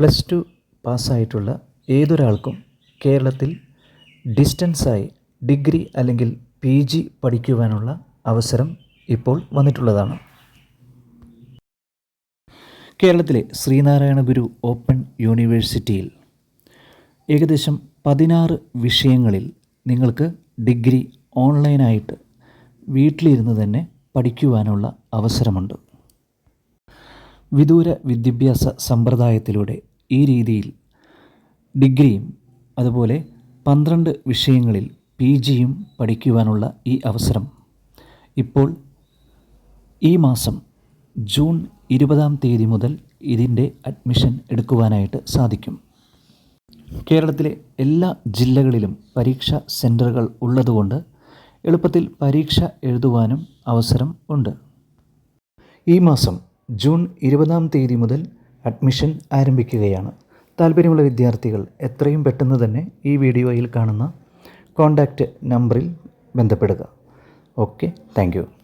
Plus two പാസ്സായിട്ടുള്ള ഏതൊരാൾക്കും കേരളത്തിൽ ഡിസ്റ്റൻസായി ഡിഗ്രി അല്ലെങ്കിൽ പി ജി പഠിക്കുവാനുള്ള അവസരം ഇപ്പോൾ വന്നിട്ടുള്ളതാണ്. കേരളത്തിലെ ശ്രീനാരായണ ഗുരു ഓപ്പൺ യൂണിവേഴ്സിറ്റിയിൽ ഏകദേശം പതിനാറ് വിഷയങ്ങളിൽ നിങ്ങൾക്ക് ഡിഗ്രി ഓൺലൈനായിട്ട് വീട്ടിലിരുന്ന് തന്നെ പഠിക്കുവാനുള്ള അവസരമുണ്ട്. വിദൂര വിദ്യാഭ്യാസ സമ്പ്രദായത്തിലൂടെ ഈ രീതിയിൽ ഡിഗ്രിയും അതുപോലെ പന്ത്രണ്ട് വിഷയങ്ങളിൽ പി ജിയും പഠിക്കുവാനുള്ള ഈ അവസരം. ഇപ്പോൾ ഈ മാസം ജൂൺ ഇരുപതാം തീയതി മുതൽ ഇതിന്റെ അഡ്മിഷൻ എടുക്കുവാനായിട്ട് സാധിക്കും. കേരളത്തിലെ എല്ലാ ജില്ലകളിലും പരീക്ഷാ സെന്ററുകൾ ഉള്ളതുകൊണ്ട് എളുപ്പത്തിൽ പരീക്ഷ എഴുതുവാനും അവസരം ഉണ്ട്. ഈ മാസം ജൂൺ ഇരുപതാം തീയതി മുതൽ അഡ്മിഷൻ ആരംഭിക്കുകയാണ്. താല്പര്യമുള്ള വിദ്യാർത്ഥികൾ എത്രയും പെട്ടെന്ന് തന്നെ ഈ വീഡിയോയിൽ കാണുന്ന കോൺടാക്റ്റ് നമ്പറിൽ ബന്ധപ്പെടുക. Okay thank